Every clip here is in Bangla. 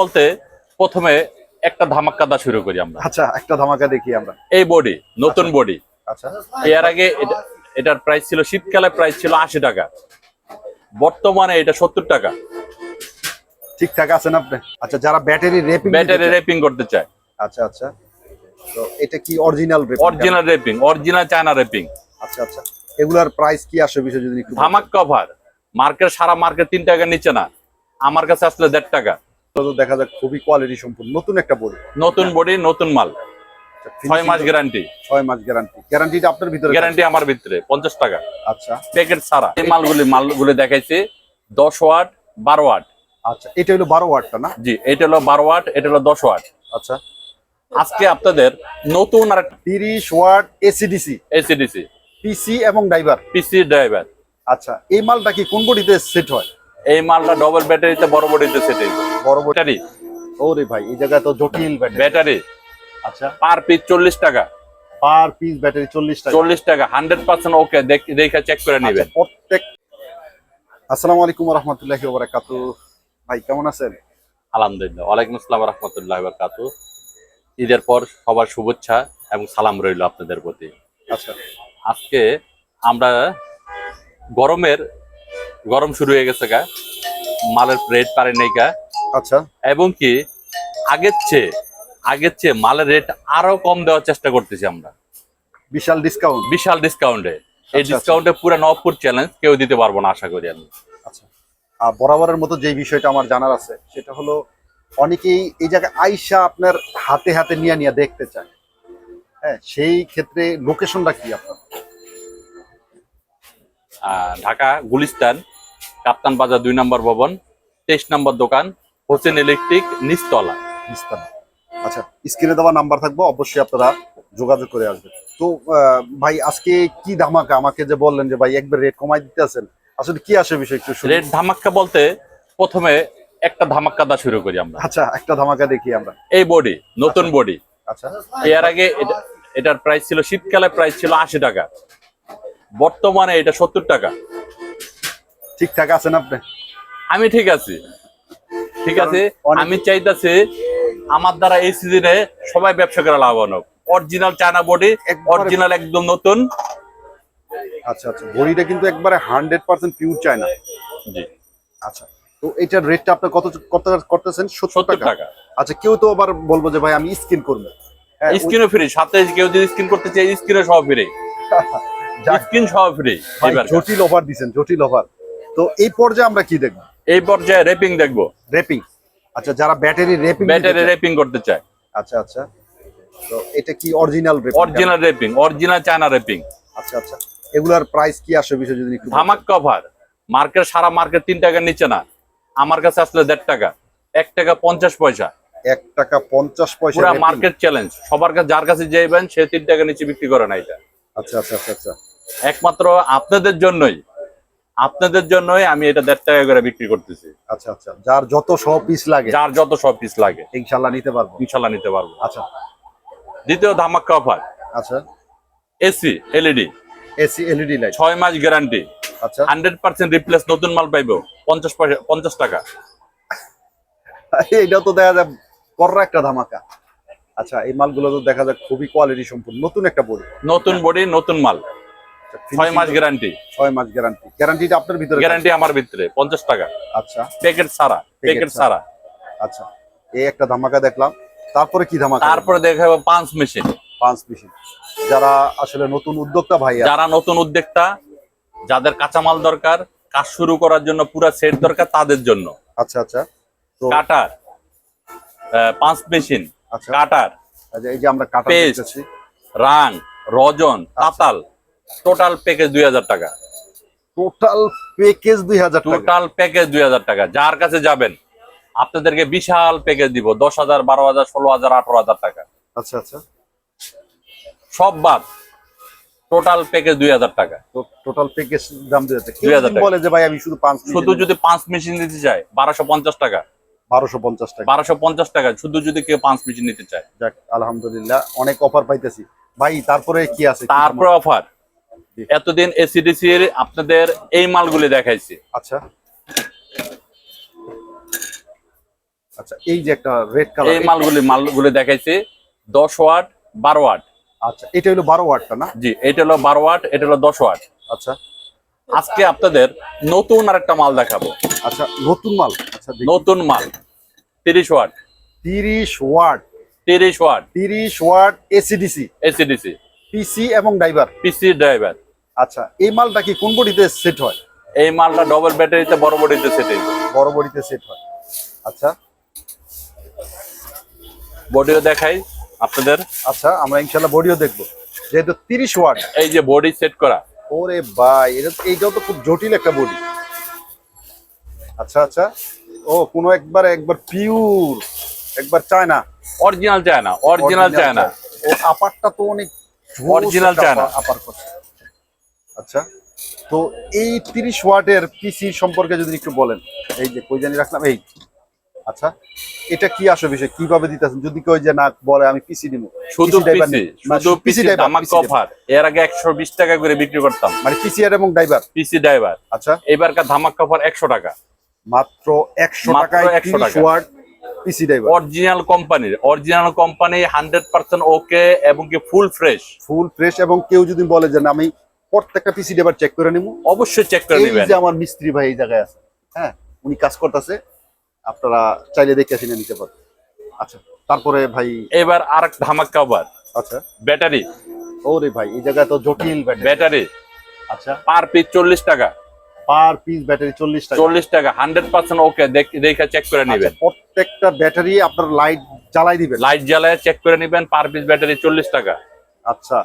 বলতে প্রথমে একটা ধামাক্কা দা শুরু করি আমরা। আচ্ছা একটা ধামাকা দেখি আমরা। এই বডি নতুন বডি আচ্ছা। এর আগে এটার প্রাইস ছিল শীতকালে প্রাইস ছিল আশি টাকা। বর্তমানে এটা সত্তর টাকা। ঠিকঠাক আছেন আপনি? আচ্ছা যারা ব্যাটারি রেপিং ব্যাটারি রেপিং করতে চায়। আচ্ছা আচ্ছা। তো এটা কি original wrapping original wrapping original China wrapping আচ্ছা আচ্ছা। এগুলার প্রাইস কি আসে বিষয় যদি একটু ধামাক কভার মার্কেট সারা মার্কেট তিন টাকার নিচে না। আমার কাছে আসলে দেড় টাকা। দেখা যাক খুবই কোয়ালিটি সম্পূর্ণ। নতুন একটা বডি নতুন বডি নতুন মাল। ছয় মাস গ্যারান্টি ছয় মাস গ্যারান্টি গ্যারান্টিটা আপনার ভিতরে গ্যারান্টি আমার ভিতরে পঞ্চাশ টাকা। আচ্ছা। প্যাকেট ছাড়া। এই মালগুলি মালগুলি দেখাইছে দশ ওয়াট বারো ওয়াট। আচ্ছা এটা হলো বারো ওয়াটটা না? জি এটা হলো বারো ওয়াট এটা হলো দশ ওয়াট। আচ্ছা। আজকে আপনাদের নতুন আর তিরিশ ওয়াট এসিডিসি এসিডিসি পিসি এবং ড্রাইভার পিসি ড্রাইভার আচ্ছা এই মালটা কি কোন বডিতে সেট হয়? এই মালটা ডবল ব্যাটারিতে বড় বডিতে সেটাই বড় ব্যাটারি ওরে ভাই এই জায়গায় তো জটিল ব্যাটারি আচ্ছা। পার পিস চল্লিশ টাকা। পার পিস ব্যাটারি চল্লিশ টাকা। চল্লিশ টাকা হান্ড্রেড পার্সেন্ট ওকে দেখে চেক করে আচ্ছা, নেবেন। প্রত্যেক আসসালামু আলাইকুম রহমতুল্লাহি ওবারাকাতু। ভাই কেমন আছেন? আলহামদুলিল্লাহ। ওয়ালাইকুম আসসালাম রহমতুল্লাহ বরকাত ঈদের পর সবার শুভেচ্ছা এবং সালাম রইল আপনাদের প্রতি। আচ্ছা। আজকে আমরা গরমের গরম শুরু হয়ে গেছে গা। মালের রেট পারে নেই গা। আচ্ছা। এবং কি আগের চেয়ে আগের চেয়ে মালের রেট আরও কম দেওয়ার চেষ্টা করতেছি আমরা। বিশাল ডিসকাউন্ট বিশাল ডিসকাউন্টে এই আচ্ছা। ডিসকাউন্টে পুরো নবপুর চ্যালেঞ্জ কেউ দিতে পারব না আশা করি আমি। আচ্ছা। আর বরাবরের মতো যে বিষয়টা আমার জানার আছে সেটা হলো অনেকেই এই জায়গায় আইসা আপনার হাতে হাতে নিয়ে নিয়ে দেখতে চায়। হ্যাঁ সেই ক্ষেত্রে লোকেশনটা কি আপনার? আহ, ঢাকা গুলিস্তান কাপ্তান বাজার দুই নম্বর ভবন তেইশ নম্বর দোকান হোসেন ইলেকট্রিক নিচতলা। আচ্ছা স্ক্রিনে দেওয়া নাম্বার থাকব অবশ্যই আপনারা যোগাযোগ করে আসবেন। তো ভাই আজকে কি ধামাকা? আমাকে যে বললেন যে ভাই একবার রেট কমাই দিতে আছেন আসলে কি আসে বিষয় একটু রেট ধামাক্কা বলতে প্রথমে একটা ধামাক্কা দা শুরু করি আমরা। আচ্ছা একটা ধামাকা দেখি আমরা। এই বডি নতুন বডি আচ্ছা। এর আগে এটা- এটার প্রাইস ছিল শীতকালে প্রাইস ছিল আশি টাকা। বর্তমানে এটা সত্তর টাকা। ঠিকঠাক আছেন আপনি? আমি ঠিক আছি। ঠিক আছে আমি চাইতাছি আমার দ্বারা এই সিজনে সবাই ব্যবসা করে লাভবান হোক অরিজিনাল চায়না বডি অরিজিনাল একদম নতুন। আচ্ছা আচ্ছা বড়িটা কিন্তু একবারে হান্ড্রেড পার্সেন্ট পিওর চায় না জি। আচ্ছা তো এটার রেটটা আপনি কত কত করতেছেন? সত্তর টাকা। আচ্ছা কেউ তো আবার বলব যে ভাই আমি স্কিন করব। হ্যাঁ, ওই- স্ক্রিনও ফ্রি সাথে কেউ যদি স্ক্রিন করতে চাই স্ক্রিনও সহ ফ্রি যাক, স্ক্রিন সহ ফ্রি জটিল অফার দিচ্ছেন জটিল অফার তো এই পর্যায়ে আমরা কি দেখব? এই পর্যায়ে রেপিং দেখব। রেপিং আচ্ছা যারা ব্যাটারি রেপিং ব্যাটারি রেপিং করতে চায়। আচ্ছা আচ্ছা। তো এটা কি original wrapping original wrapping original China wrapping আচ্ছা আচ্ছা। এগুলার প্রাইস কি আসে বিষয় যদি একটু ধামাক কভার মার্কেট সারা মার্কেট তিন টাকার নিচে না। আমার কাছে আসলে দেড় টাকা। এক টাকা পঞ্চাশ পয়সা। এক টাকা পঞ্চাশ পয়সা পুরা। মার্কেট চ্যালেঞ্জ সবার কাছে যার কাছে যাইবেন সে তিন টাকা নিচে বিক্রি করে না এটা। আচ্ছা আচ্ছা আচ্ছা আচ্ছা। একমাত্র আপনাদের জন্যই। আপনাদের জন্যই আমি এটা দেড় টাকা করে বিক্রি করতেছি। আচ্ছা আচ্ছা। যার যত সব পিস লাগে। যার যত সব পিস লাগে। ইনশাল্লাহ নিতে পারব। ইনশাল্লাহ নিতে পারব। আচ্ছা। দ্বিতীয় ধামাক্কা অফার আচ্ছা। AC LED AC LED light ছয় মাস গ্যারান্টি আচ্ছা। হান্ড্রেড পার্সেন্ট রিপ্লেস নতুন মাল পাইবো। পঞ্চাশ পঞ্চাশ টাকা। এটা তো দেখা যায় বড় একটা ধামাকা। আচ্ছা এই মালগুলো তো দেখা যায় খুবই কোয়ালিটি সম্পূর্ণ। নতুন একটা বড়ি। নতুন বডি নতুন মাল। ছয় মাস গ্যারান্টি ছয় মাস গ্যারান্টি গ্যারান্টিটা আপনার ভিতরে গ্যারান্টি আমার ভিতরে পঞ্চাশ টাকা। আচ্ছা। প্যাকেট ছাড়া প্যাকেট ছাড়া। আচ্ছা এই একটা ধামাকা দেখলাম। তারপরে কি ধামাকা? তারপরে দেখাবো পাঁচ মেশিন পাঁচ মেশিন যারা আসলে নতুন উদ্যোক্তা ভাইয়া যারা নতুন উদ্যোক্তা যাদের কাঁচামাল দরকার কাজ শুরু করার জন্য পুরো সেট দরকার তাদের জন্য। আচ্ছা আচ্ছা। তো কাটার। পাঁচ মেশিন আচ্ছা। কাটার। আচ্ছা, এই যে আমরা কাটা Paste। দেখতেছি। রাং রজন আচ্ছা। তাতাল টোটাল প্যাকেজ দুই হাজার টাকা। টোটাল প্যাকেজ দুই হাজার টোটাল প্যাকেজ দুই হাজার টাকা। যার কাছে যাবেন আপনাদেরকে বিশাল প্যাকেজ দিব দশ হাজার বারো হাজার ষোলো হাজার আঠারো হাজার টাকা। আচ্ছা আচ্ছা। সব বাদ টোটাল প্যাকেজ দুই হাজার টাকা। টোটাল প্যাকেজ দাম দুই হাজার কেউ 2000 যদি টাকা। বলে যে ভাই আমি শুধু পাঁচ শুধু যদি পাঁচ মেশিন নিতে চাই বারোশো পঞ্চাশ টাকা। বারোশো পঞ্চাশ টাকা। বারোশো পঞ্চাশ টাকা শুধু যদি কেউ পাঁচ মেশিন নিতে চায়। যাক আলহামদুলিল্লাহ অনেক অফার পাইতেছি। ভাই তারপরে কি আছে? তারপরে অফার। এতদিন এসিডিসি এর আপনাদের এই মালগুলি দেখাইছি। আচ্ছা। আচ্ছা এই যে একটা রেড কালার এই মালগুলি মালগুলি দেখাইছি। দশ ওয়াট বারো ওয়াট। আচ্ছা এটা হলো বারো ওয়াটটা না? জি এটা হলো বারো ওয়াট এটা হলো দশ ওয়াট। আচ্ছা। আজকে আপনাদের নতুন আরেকটা মাল দেখাবো। আচ্ছা নতুন মাল? আচ্ছা নতুন মাল তিরিশ ওয়াট। তিরিশ ওয়াট। তিরিশ ওয়াট। তিরিশ ওয়াট এসিডিসি এসিডিসি পিসি এবং ড্রাইভার পিসি ড্রাইভার আচ্ছা এই মালটা কি কোন বডিতে সেট হয়? এই মালটা ডবল ব্যাটারিতে বড় বডিতে সেটে বড় বডিতে সেট হয়। আচ্ছা। বডিও দেখাই আপনাদের। আচ্ছা আমরা ইনশাল্লাহ বডিও দেখব। যেহেতু তিরিশ ওয়াট। এই যে বডি সেট করা। ওরে ভাই এটা এইটাও তো খুব জটিল একটা বডি। আচ্ছা আচ্ছা। ও কোনো একবার একবার পিওর একবার চায়না। অরিজিনাল চায় না অরিজিনাল চায় না ও আপারটা তো অনেক Original চায়না। আপার করছে আচ্ছা তো এই তিরিশ ওয়াটের পিসি সম্পর্কে যদি একটু বলেন এই যে কই জানি রাখলাম এই আচ্ছা এটা কি আসে বিষয়? কীভাবে দিতেছেন? যদি কেউ যে না বলে আমি পিসি দিব শুধু পিসি। শুধু পিসি দামাক কভার এর আগে একশো বিশ টাকা করে বিক্রি করতাম। মানে পিসি আর এবং ড্রাইভার পিসি ড্রাইভার আচ্ছা। এবারকার ধামাক কভার একশো টাকা। মাত্র একশো মাত্র টাকায় 100 টাকা। ওয়াট পিসি ড্রাইভার অরিজিনাল কোম্পানির original company hundred percent okay এবং কি ফুল ফ্রেশ ফুল ফ্রেশ এবং কেউ যদি বলে যে না, আমি প্রত্যেকটা পিসি এবার চেক করে নিবো। অবশ্যই চেক করে নেবেন। যে আমার মিস্ত্রি ভাই এই জায়গায় আছে হ্যাঁ উনি কাজ করতেছে আপনারা চাইলে দেখে শুনে নিতে পারেন। আচ্ছা তারপরে ভাই এবার আর এক ধামাক কভার আচ্ছা। ব্যাটারি ওরে ভাই এই জায়গা তো জটিল ব্যাটারি ব্যাটারি আচ্ছা। পার পিস চল্লিশ টাকা। পার পিস ব্যাটারি চল্লিশ টাকা। চল্লিশ টাকা হান্ড্রেড পার্সেন্ট ওকে দেখে চেক করে আচ্ছা, নেবেন। প্রত্যেকটা ব্যাটারি আপনার লাইট জ্বালাই দিবেন। লাইট জ্বালায় চেক করে নেবেন পার পিস ব্যাটারি চল্লিশ টাকা। আচ্ছা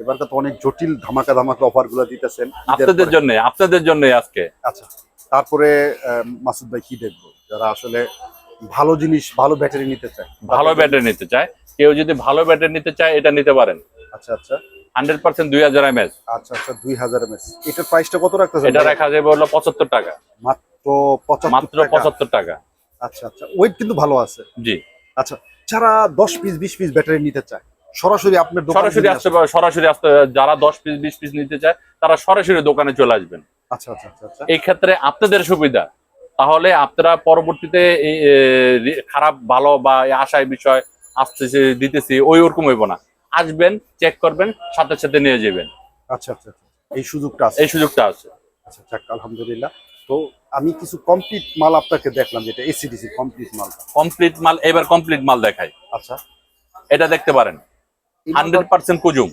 এবার তো অনেক জটিল ধামাকা ধামাকা অফারগুলো দিতেছেন আপনাদের জন্য আপনাদের জন্য আজকে। আচ্ছা তারপরে মাসুদ ভাই কি দেখব? যারা আসলে ভালো জিনিস ভালো ব্যাটারি নিতে চায়। ভালো ব্যাটারি নিতে চায়। কেউ যদি ভালো ব্যাটারি নিতে চায় এটা নিতে পারেন। আচ্ছা আচ্ছা। হান্ড্রেড পার্সেন্ট দুই হাজার এমএস আচ্ছা আচ্ছা দুই হাজার এমএস এটার প্রাইসটা কত এটা ভাই? রাখা যাবে হলো পঁচাত্তর টাকা। মাত্র মাত্র পঁচাত্তর টাকা। আচ্ছা আচ্ছা। ওয়েট কিন্তু ভালো আছে। জি। আচ্ছা যারা দশ পিস বিশ পিস ব্যাটারি নিতে চায় সরাসরি আপনার দোকানে সরাসরি আসতে পারে সরাসরি আসতে যারা দশ পিস বিশ পিস নিতে চায় তারা সরাসরি দোকানে চলে আসবেন। আচ্ছা আচ্ছা আচ্ছা আচ্ছা। এই ক্ষেত্রে আপনাদের সুবিধা। তাহলে আপনারা পরবর্তীতে খারাপ ভালো বা আশায় বিষয় আসতেছে দিতেছি ওই ওরকম হইব না। আসবেন চেক করবেন সাথে সাথে নিয়ে যাবেন। আচ্ছা আচ্ছা আচ্ছা। এই সুযোগটা আছে। এই সুযোগটা আছে। আচ্ছা যাক আলহামদুলিল্লাহ। তো আমি কিছু কমপ্লিট মাল আপনাকে দেখলাম যেটা এসিডিসি কমপ্লিট মাল। কমপ্লিট মাল এবার কমপ্লিট মাল দেখাই। আচ্ছা। এটা দেখতে পারেন। হান্ড্রেড পার্সেন্ট কুজুম।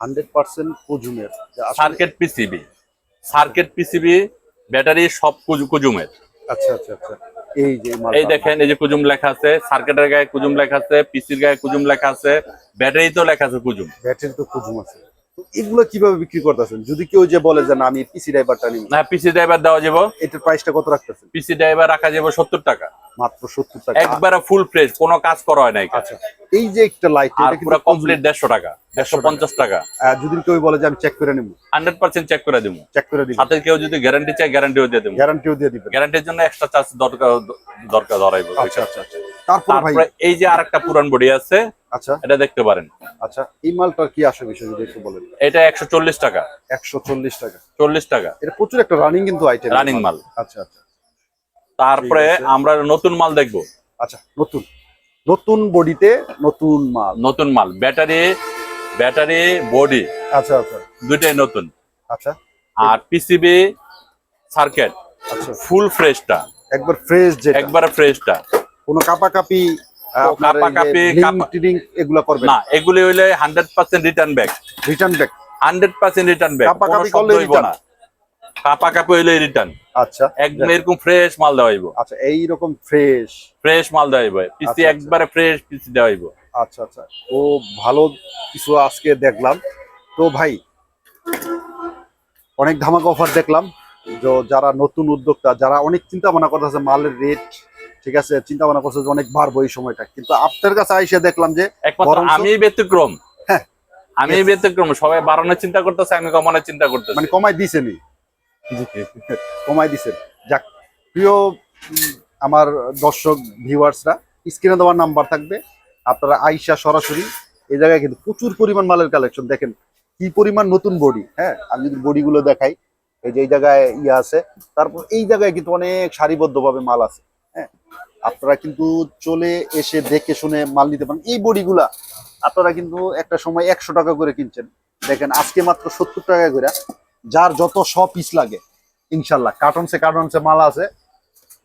Hundred percent কোজুমের। Circuit PCB. Circuit PCB battery সব কুজুমের। আচ্ছা আচ্ছা আচ্ছা। এই যে এই দেখেন এই যে কুজুম লেখা আছে সার্কিটের গায়ে কুজুম লেখা আছে পিসির গায়ে কুজুম লেখা আছে ব্যাটারিতেও লেখা আছে কুজুম। ব্যাটারি তো কোজুম আছে। এগুলো কীভাবে বিক্রি করতেছেন? যদি কেউ যে বলে যে না আমি পিসি ড্রাইভারটা নিব। না পিসি ড্রাইভার দেওয়া যাব। এটার প্রাইসটা কত রাখতেছেন? পিসি ড্রাইভার রাখা যাব সত্তর টাকা। মাত্র সত্তর টাকা। একবারে ফুল ফ্রেশ কোনো কাজ করা হয় নাই আচ্ছা এই যে একটা লাইট আর পুরো কমপ্লিট দেড়শো টাকা দেড়শো পঞ্চাশ টাকা। যদি কেউ বলে যে আমি চেক করে নিব। হান্ড্রেড পার্সেন্ট চেক করে দিব। চেক করে দিব। সাথে কেউ যদি গ্যারান্টি চায় গ্যারান্টিও দিয়ে দেবো। গ্যারান্টিও দিয়ে দিবেন। গ্যারান্টির জন্য এক্সট্রা চার্জ দরকার দরকার ধরাইব। আচ্ছা আচ্ছা আচ্ছা। ভাই এই যে আরেকটা পুরান বডি আছে আচ্ছা। এটা দেখতে পারেন। আচ্ছা এই মালটার কি আসে বিষয় যদি একটু বলেন? এটা একশো চল্লিশ টাকা। একশো চল্লিশ টাকা। চল্লিশ টাকা। এটা প্রচুর একটা রানিং কিন্তু আইটেম রানিং মাল। আচ্ছা আচ্ছা। তারপরে আমরা নতুন মাল দেখব। আচ্ছা নতুন। নতুন বডিতে নতুন মাল। নতুন মাল ব্যাটারি ব্যাটারি বডি আচ্ছা আচ্ছা। দুইটাই নতুন। আচ্ছা। আর পিসিবি সার্কিট আচ্ছা। ফুল ফ্রেশটা একবার ফ্রেশ যেটা। একবারে ফ্রেশটা কোনো কাপাকাপি কাপাকাপি, link কাপা- টিডিং এগুলো করবে না এগুলি হইলে hundred percent return back return back hundred percent return back কাপাকাপি করলে না। কাপা কাপি হইলে রিটার্ন আচ্ছা। একদম এরকম ফ্রেশ মাল দেওয়া হইব। আচ্ছা এই রকম ফ্রেশ ফ্রেশ মাল দেওয়া হইব। পিসি আচ্ছা, আচ্ছা। একবারে ফ্রেশ পিসি দেওয়া হইব। আচ্ছা আচ্ছা। তো ভালো কিছু আজকে দেখলাম। তো ভাই অনেক ধামাকা অফার দেখলাম। তো যারা নতুন উদ্যোক্তা যারা অনেক চিন্তা ভাবনা করতেছে মালের রেট ঠিক আছে? চিন্তা ভাবনা করছে যে অনেক বাড়বো এই সময়টা। কিন্তু আপনার কাছে আইসে দেখলাম যে আমি ব্যতিক্রম। হ্যাঁ। আমি ব্যতিক্রম। সবাই বাড়ানোর চিন্তা করতেছে আমি কমানোর চিন্তা করতেছি। মানে কমাই দিছেনই কমাই দিছেন যাক, প্রিয় আমার দর্শক, ভিউয়ার্সরা স্ক্রিনে দেওয়ার নাম্বার থাকবে। আপনারা আইসা সরাসরি এই জায়গায় কিন্তু প্রচুর পরিমাণ মালের কালেকশন দেখেন কি পরিমাণ নতুন বডি হ্যাঁ? আমি যদি বডিগুলো দেখাই, এই যে এই জায়গায় ইয়ে আছে, তারপর এই জায়গায় কিন্তু অনেক সারিবদ্ধভাবে মাল আছে হ্যাঁ? আপনারা কিন্তু চলে এসে দেখে শুনে মাল নিতে পারেন। এই বডিগুলা আপনারা কিন্তু একটা সময় একশো টাকা করে কিনছেন। দেখেন, আজকে মাত্র সত্তর টাকা করে। যার যত শ পিস লাগে ইনশাল্লাহ। কার্টনসে কার্টনসে মালা আছে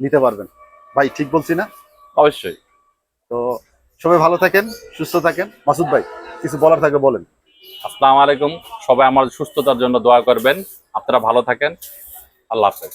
নিতে পারবেন। ভাই ঠিক বলছি না? অবশ্যই। তো সবাই ভালো থাকেন সুস্থ থাকেন। মাসুদ ভাই কিছু বলার থাকে বলেন। আসসালামু আলাইকুম। সবাই আমার সুস্থতার জন্য দোয়া করবেন। আপনারা ভালো থাকেন। আল্লাহ হাফেজ।